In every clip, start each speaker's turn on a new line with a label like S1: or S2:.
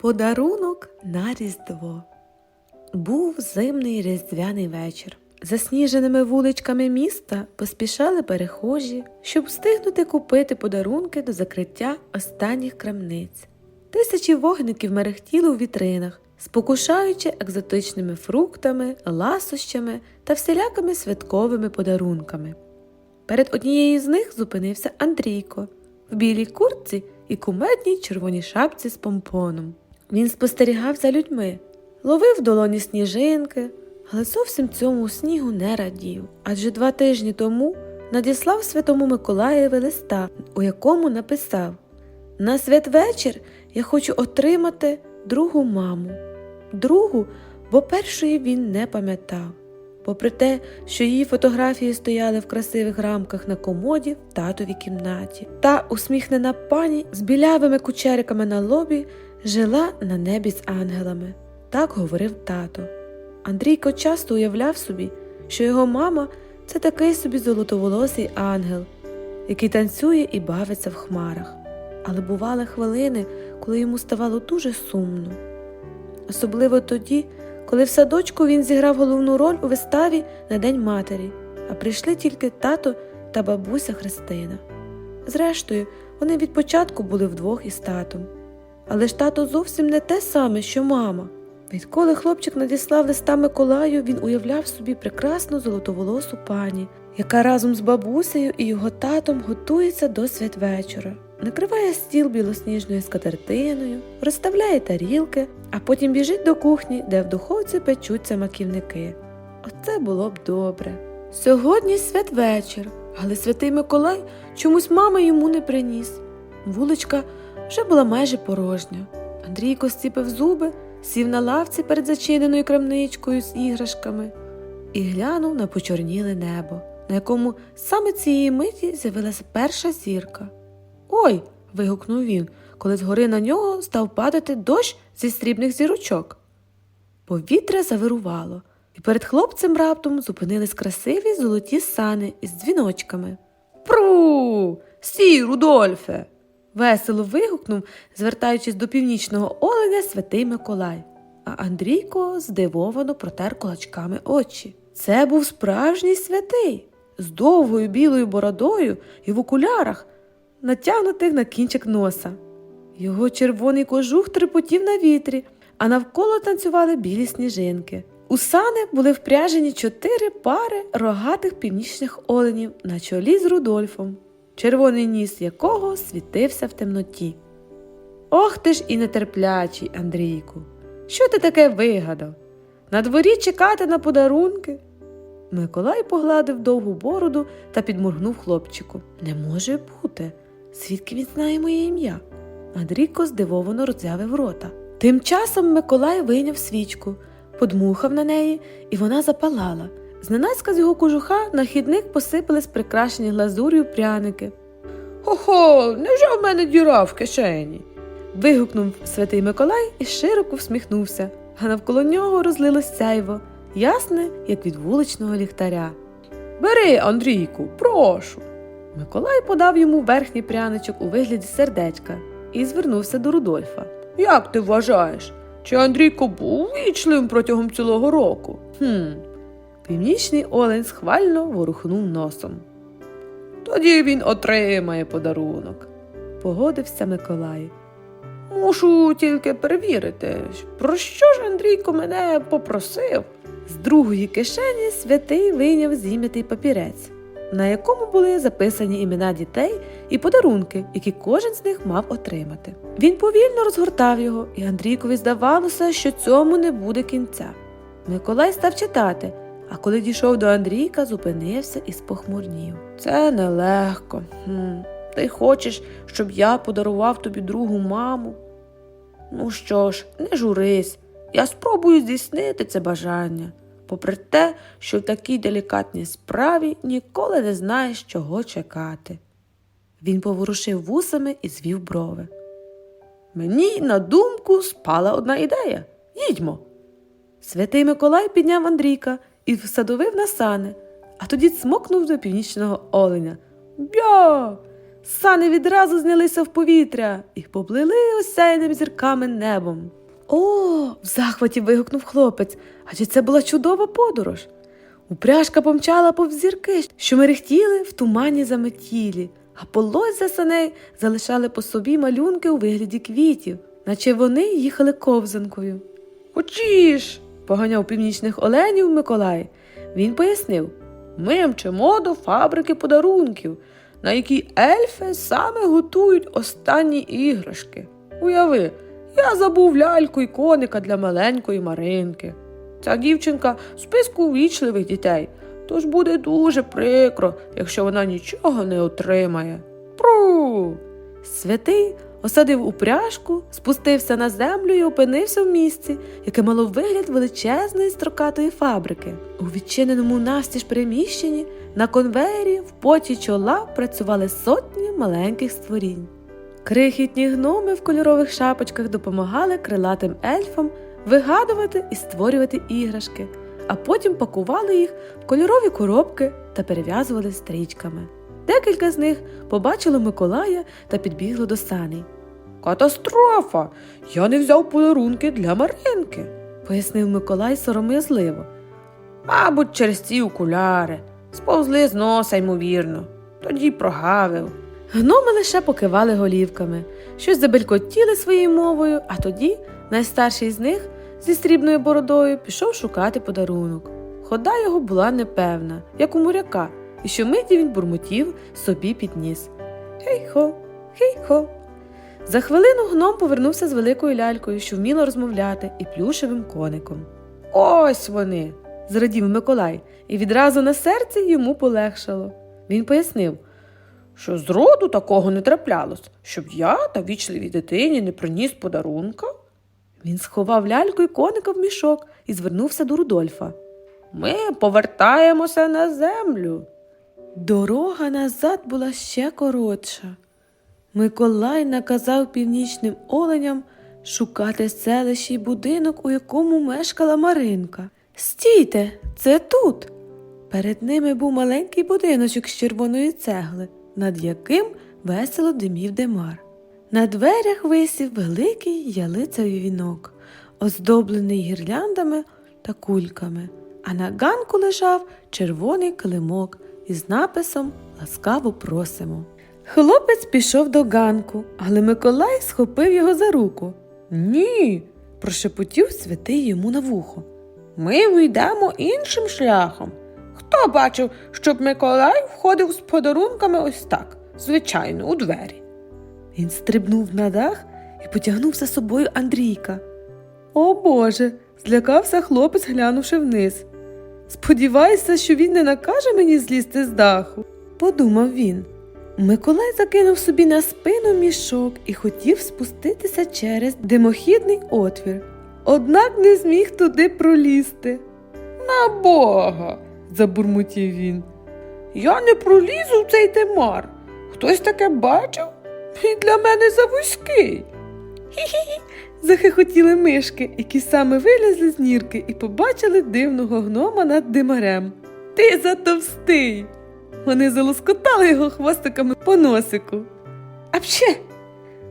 S1: Подарунок на Різдво. Був зимний різдвяний вечір. Засніженими вуличками міста поспішали перехожі, щоб встигнути купити подарунки до закриття останніх крамниць. Тисячі вогників мерехтіли у вітринах, спокушаючи екзотичними фруктами, ласощами та всілякими святковими подарунками. Перед однією з них зупинився Андрійко в білій куртці і кумедній червоній шапці з помпоном. Він спостерігав за людьми, ловив долоні сніжинки, але зовсім цьому снігу не радів. Адже два тижні тому надіслав святому Миколаєві листа, у якому написав На святвечір я хочу отримати другу маму. Другу, бо першої він не пам'ятав. Попри те, що її фотографії стояли в красивих рамках на комоді в татовій кімнаті, та усміхнена пані з білявими кучериками на лобі жила на небі з ангелами. Так говорив тато. Андрійко часто уявляв собі, що його мама це такий собі золотоволосий ангел, який танцює і бавиться в хмарах. Але бували хвилини, коли йому ставало дуже сумно. Особливо тоді, коли в садочку він зіграв головну роль у виставі на День матері, а прийшли тільки тато та бабуся Христина. Зрештою, вони від початку були вдвох із татом. Але ж тато зовсім не те саме, що мама. Відколи хлопчик надіслав листа Миколаю, він уявляв собі прекрасну золотоволосу пані, яка разом з бабусею і його татом готується до святвечора. Накриває стіл білосніжною скатертиною, розставляє тарілки, а потім біжить до кухні, де в духовці печуться маківники. Оце було б добре. Сьогодні святвечір, але святий Миколай чомусь мами йому не приніс. Вуличка вже була майже порожня. Андрійко стіпив зуби, сів на лавці перед зачиненою крамничкою з іграшками і глянув на почорніле небо, на якому саме цієї миті з'явилася перша зірка. Ой. вигукнув він, коли згори на нього став падати дощ зі срібних зірочок. Повітря завирувало, і перед хлопцем раптом зупинились красиві золоті сани із дзвіночками. Пру. Сі, Рудольфе. Весело вигукнув, звертаючись до північного оленя святий Миколай. А Андрійко здивовано протер кулачками очі. Це був справжній святий з довгою білою бородою і в окулярах, натягнутих на кінчик носа. Його червоний кожух трепотів на вітрі, а навколо танцювали білі сніжинки. У сани були впряжені чотири пари рогатих північних оленів на чолі з Рудольфом, червоний ніс якого світився в темноті. Ох ти ж і нетерплячий, Андрійку. Що ти таке вигадав? На дворі чекати на подарунки? Миколай погладив довгу бороду та підморгнув хлопчику. Не може бути. Звідки він знає моє ім'я? Андрійко здивовано роззявив рота. Тим часом Миколай вийняв свічку, подмухав на неї, і вона запалала. Зненацька з його кожуха на хідник посипались прикрашені глазур'ю пряники. Хо-хо, невже в мене діра в кишені? вигукнув святий Миколай і широко всміхнувся, а навколо нього розлилось сяйво, ясне, як від вуличного ліхтаря. Бери, Андрійку, прошу. Миколай подав йому верхній пряничок у вигляді сердечка і звернувся до Рудольфа. Як ти вважаєш, чи Андрійко був вічливим протягом цілого року? Хм. Північний олень схвально ворухнув носом. Тоді він отримає подарунок, погодився Миколай. Мушу тільки перевірити, про що ж Андрійко мене попросив. З другої кишені святий вийняв зім'ятий папірець, на якому були записані імена дітей і подарунки, які кожен з них мав отримати. Він повільно розгортав його, і Андрійкові здавалося, що цьому не буде кінця. Миколай став читати, а коли дійшов до Андрійка, зупинився і спохмурнів. Це нелегко. Хм. Ти хочеш, щоб я подарував тобі другу маму? Ну що ж, не журись, я спробую здійснити це бажання, попри те, що в такій делікатній справі ніколи не знаєш, чого чекати. Він поворушив вусами і звів брови. Мені на думку спала одна ідея. Їдьмо. Святий Миколай підняв Андрійка і всадовив на сани, а тоді цмокнув до північного оленя. Бя! Сани відразу знялися в повітря і поплили осяяним зірками небом. О, в захваті вигукнув хлопець, адже це була чудова подорож. Упряжка помчала повз зірки, що мерехтіли в тумані заметілі, а полозя саней залишали по собі малюнки у вигляді квітів, наче вони їхали ковзанкою. Хочіш, поганяв північних оленів Миколай. Він пояснив: ми мчимо до фабрики подарунків, на якій ельфи саме готують останні іграшки. Уяви, я забув ляльку і коника для маленької Маринки. Ця дівчинка в списку ввічливих дітей, тож буде дуже прикро, якщо вона нічого не отримає. Пру. Святий осадив упряжку, спустився на землю і опинився в місці, яке мало вигляд величезної строкатої фабрики. У відчиненому навстіж приміщенні на конвеєрі в поті чола працювали сотні маленьких створінь. Крихітні гноми в кольорових шапочках допомагали крилатим ельфам вигадувати і створювати іграшки, а потім пакували їх в кольорові коробки та перев'язували стрічками. Декілька з них побачило Миколая та підбігло до саней. Катастрофа! Я не взяв подарунки для Маринки, пояснив Миколай сором'язливо. Мабуть, через ці окуляри. Сповзли з носа, ймовірно. Тоді й прогавив. Гноми лише покивали голівками, щось забелькотіли своєю мовою, а тоді найстарший з них зі срібною бородою пішов шукати подарунок. Хода його була непевна, як у моряка, і щомиті він бурмотів собі під ніс. Хей-хо, хей-хо. За хвилину гном повернувся з великою лялькою, що вміла розмовляти, і плюшевим коником. Ось вони. зрадів Миколай, і відразу на серці йому полегшало. Він пояснив, що зроду такого не траплялось, щоб я та вічливій дитині не приніс подарунка. Він сховав ляльку і коника в мішок і звернувся до Рудольфа. Ми повертаємося на землю. Дорога назад була ще коротша. Миколай наказав північним оленям шукати селище й будинок, у якому мешкала Маринка. Стійте, це тут. Перед ними був маленький будиночок з червоної цегли, над яким весело димів демар. На дверях висів великий ялицевий вінок, оздоблений гірляндами та кульками, а на ганку лежав червоний килимок із написом Ласкаво просимо. Хлопець пішов до ганку, але Миколай схопив його за руку. Ні, прошепотів святий йому на вухо. Ми вийдемо іншим шляхом. Хто бачив, щоб Миколай входив з подарунками ось так, звичайно, у двері. Він стрибнув на дах і потягнув за собою Андрійка. О Боже, злякався хлопець, глянувши вниз. Сподіваюся, що він не накаже мені злізти з даху, подумав він. Миколай закинув собі на спину мішок і хотів спуститися через димохідний отвір, однак не зміг туди пролізти. На бога, забурмотів він. Я не пролізу в цей димар. Хтось таке бачив? Він для мене завузький. Хі-хі-хі. Захихотіли мишки, які саме вилізли з нірки і побачили дивного гнома над димарем. Ти затовстий. Вони залоскотали його хвостиками по носику. Апче!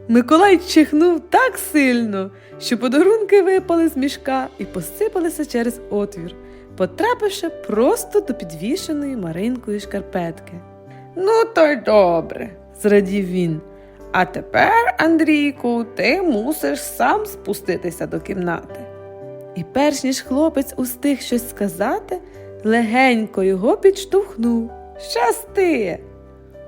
S1: Миколай чихнув так сильно, що подарунки випали з мішка і посипалися через отвір, потрапивши просто до підвішеної Маринкою шкарпетки. Ну, то й добре, зрадів він. А тепер, Андрійку, ти мусиш сам спуститися до кімнати. І перш ніж хлопець устиг щось сказати, легенько його підштовхнув. Щасти!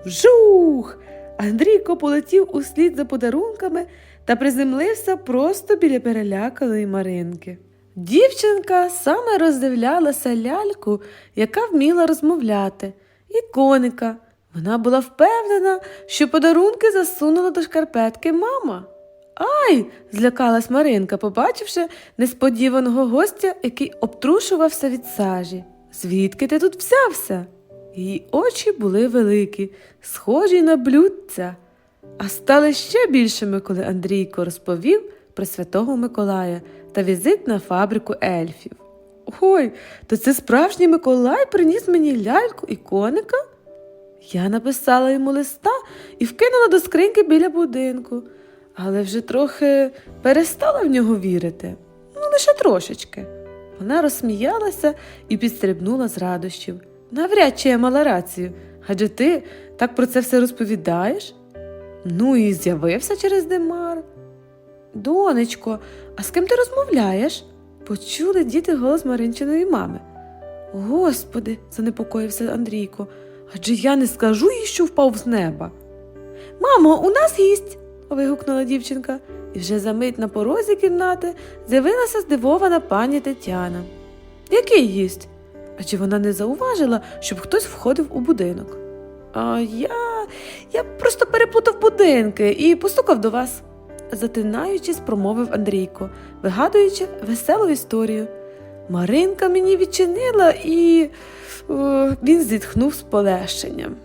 S1: Вжух! Андрійко полетів услід за подарунками та приземлився просто біля переляканої Маринки. Дівчинка саме роздивлялася ляльку, яка вміла розмовляти, і коника. Вона була впевнена, що подарунки засунула до шкарпетки мама. Ай! злякалась Маринка, побачивши несподіваного гостя, який обтрушувався від сажі. Звідки ти тут взявся? Її очі були великі, схожі на блюдця, а стали ще більшими, коли Андрійко розповів про святого Миколая та візит на фабрику ельфів. Ой, то це справжній Миколай приніс мені ляльку і коника? Я написала йому листа і вкинула до скриньки біля будинку, але вже трохи перестала в нього вірити. Ну, лише трошечки. Вона розсміялася і підстрибнула з радощів. Навряд чи я мала рацію, адже ти так про це все розповідаєш? Ну і з'явився через димар. Донечко, а з ким ти розмовляєш? Почули діти голос Маринчиної мами. Господи, занепокоївся Андрійко, адже я не скажу їй, що впав з неба. Мамо, у нас гість. вигукнула дівчинка, і вже за мить на порозі кімнати з'явилася здивована пані Тетяна. Який гість? А чи вона не зауважила, щоб хтось входив у будинок? А я. я просто перепутав будинки і постукав до вас, затинаючись, промовив Андрійко, вигадуючи веселу історію. Маринка мені відчинила і о, він зітхнув з полегшенням.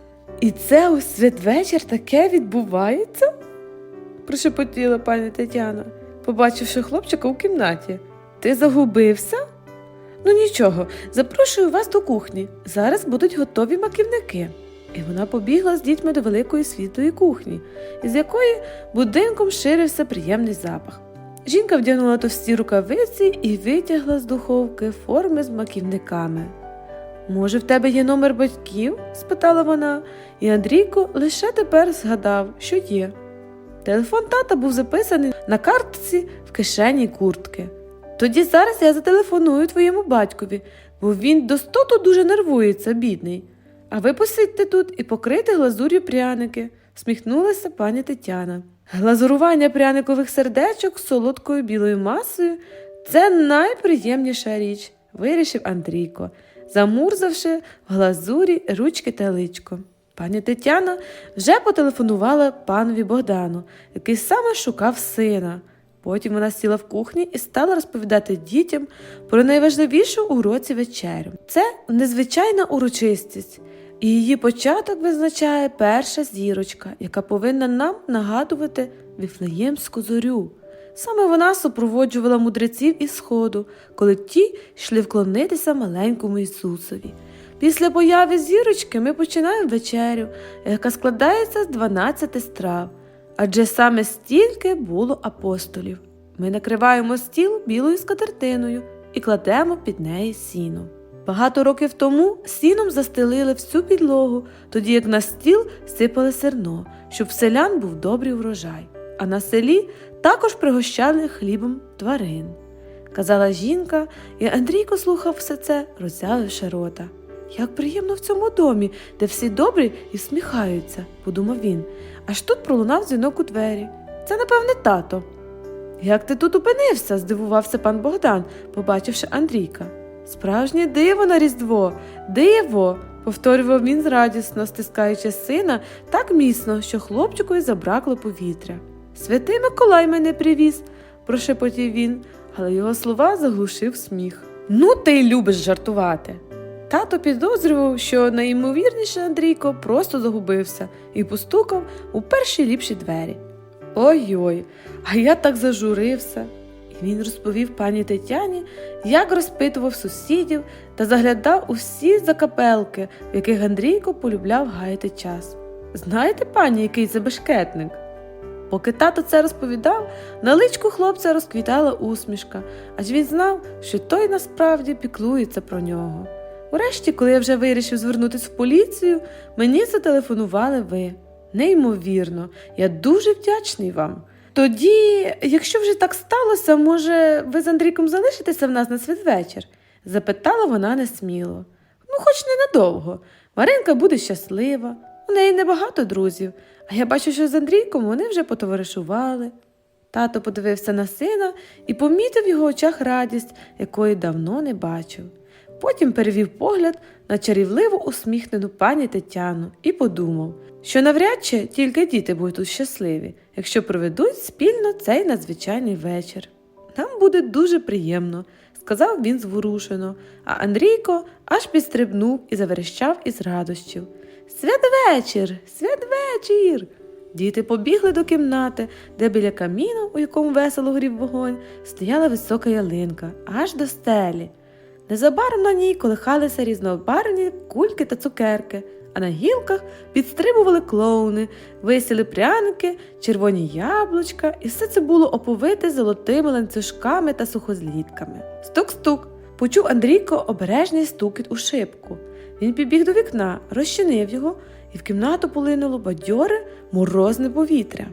S1: І це у святвечір таке відбувається? прошепотіла пані Тетяна, побачивши хлопчика у кімнаті. Ти загубився? Ну нічого, запрошую вас до кухні. Зараз будуть готові маківники. І вона побігла з дітьми до великої світлої кухні, із якої будинком ширився приємний запах. Жінка вдягнула товсті рукавиці і витягла з духовки форми з маківниками. Може, в тебе є номер батьків? спитала вона, і Андрійко лише тепер згадав, що є. Телефон тата був записаний на картці в кишені куртки. Тоді зараз я зателефоную твоєму батькові, бо він до стоту дуже нервується, бідний. А ви посидьте тут і покрийте глазур'ю пряники, сміхнулася пані Тетяна. Глазурування пряникових сердечок з солодкою білою масою це найприємніша річ, вирішив Андрійко, замурзавши в глазурі ручки та личко. Пані Тетяна вже потелефонувала панові Богдану, який саме шукав сина. Потім вона сіла в кухні і стала розповідати дітям про найважливішу у році вечерю. Це незвичайна урочистість, і її початок визначає перша зірочка, яка повинна нам нагадувати віфлеємську зорю. Саме вона супроводжувала мудреців із сходу, коли ті йшли вклонитися маленькому Ісусові. Після появи зірочки ми починаємо вечерю, яка складається з 12 страв, адже саме стільки було апостолів. Ми накриваємо стіл білою скатертиною і кладемо під неї сіно. Багато років тому сіном застелили всю підлогу, тоді як на стіл сипали серно, щоб в селян був добрий врожай, а на селі також пригощали хлібом тварин. Казала жінка, і Андрійко слухав все це, роззявивши рота. Як приємно в цьому домі, де всі добрі і всміхаються, подумав він. Аж тут пролунав дзвінок у двері. Це, напевне, тато. Як ти тут опинився? здивувався пан Богдан, побачивши Андрійка. Справжнє диво на Різдво, диво, повторював він радісно, стискаючи сина так міцно, що хлопчикові забракло повітря. Святий Миколай мене привіз, прошепотів він, але його слова заглушив сміх. Ну, ти любиш жартувати. Тато підозрював, що найімовірніше Андрійко просто загубився і постукав у перші ліпші двері. Ой-ой, а я так зажурився. Він розповів пані Тетяні, як розпитував сусідів та заглядав у всі закапелки, в яких Андрійко полюбляв гаяти час. Знаєте, пані, який це бешкетник? Поки тато це розповідав, на личку хлопця розквітала усмішка, адже він знав, що той насправді піклується про нього. Урешті, коли я вже вирішив звернутися в поліцію, мені зателефонували ви. Неймовірно, я дуже вдячний вам. Тоді, якщо вже так сталося, може, ви з Андрійком залишитеся в нас на святвечір? запитала вона несміло. Ну, хоч ненадовго. Маринка буде щаслива, у неї небагато друзів, а я бачу, що з Андрійком вони вже потоваришували. Тато подивився на сина і помітив в його очах радість, якої давно не бачив. Потім перевів погляд на чарівливо усміхнену пані Тетяну і подумав, що навряд чи тільки діти будуть тут щасливі, якщо проведуть спільно цей надзвичайний вечір. Нам буде дуже приємно, сказав він зворушено, а Андрійко аж підстрибнув і заверещав із радощів. Святвечір, святвечір! Діти побігли до кімнати, де біля каміну, у якому весело горів вогонь, стояла висока ялинка, аж до стелі. Незабаром на ній колихалися різнобарвні кульки та цукерки, а на гілках підстрибували клоуни, висіли пряники, червоні яблучка, і все це було оповите золотими ланцюжками та сухозлітками. Стук-стук. Почув Андрійко обережний стукіт у шибку. Він підбіг до вікна, розчинив його, і в кімнату полинуло бадьоре морозне повітря.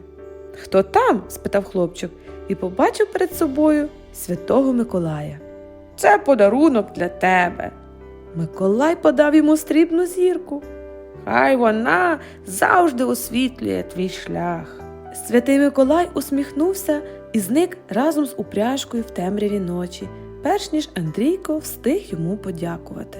S1: Хто там? спитав хлопчик і побачив перед собою святого Миколая. Це подарунок для тебе. Миколай подав йому срібну зірку. Хай вона завжди освітлює твій шлях. Святий Миколай усміхнувся і зник разом з упряжкою в темряві ночі, перш ніж Андрійко встиг йому подякувати.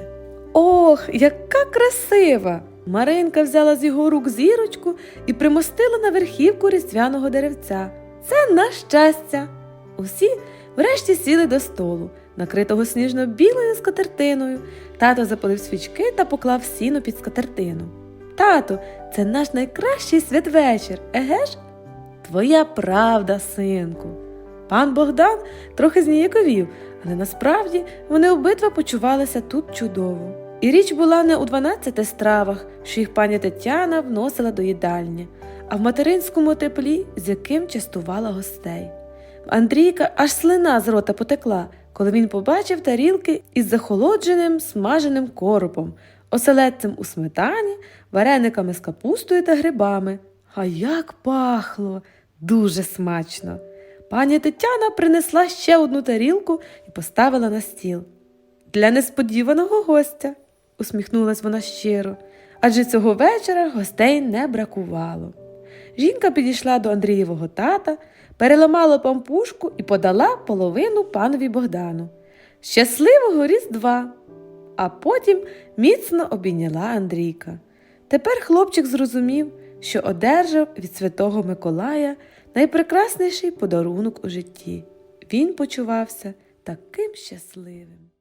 S1: Ох, яка красива! Маринка взяла з його рук зірочку і примостила на верхівку різдвяного деревця. Це на щастя. Усі врешті сіли до столу, накритого сніжно-білою скатертиною. Тато запалив свічки та поклав сіно під скатертину. Тато, це наш найкращий святвечір, еге ж? Твоя правда, синку. Пан Богдан трохи зніяковів, але насправді вони обидва почувалися тут чудово. І річ була не у 12 стравах, що їх пані Тетяна вносила до їдальні, а в материнському теплі, з яким частувала гостей. Андрійка аж слина з рота потекла, коли він побачив тарілки із захолодженим смаженим коропом, оселедцем у сметані, варениками з капустою та грибами. А як пахло! Дуже смачно. Пані Тетяна принесла ще одну тарілку і поставила на стіл. Для несподіваного гостя, усміхнулась вона щиро, адже цього вечора гостей не бракувало. Жінка підійшла до Андрієвого тата, переламала пампушку і подала половину панові Богдану. Щасливого Різдва! А потім міцно обійняла Андрійка. Тепер хлопчик зрозумів, що одержав від святого Миколая найпрекрасніший подарунок у житті. Він почувався таким щасливим.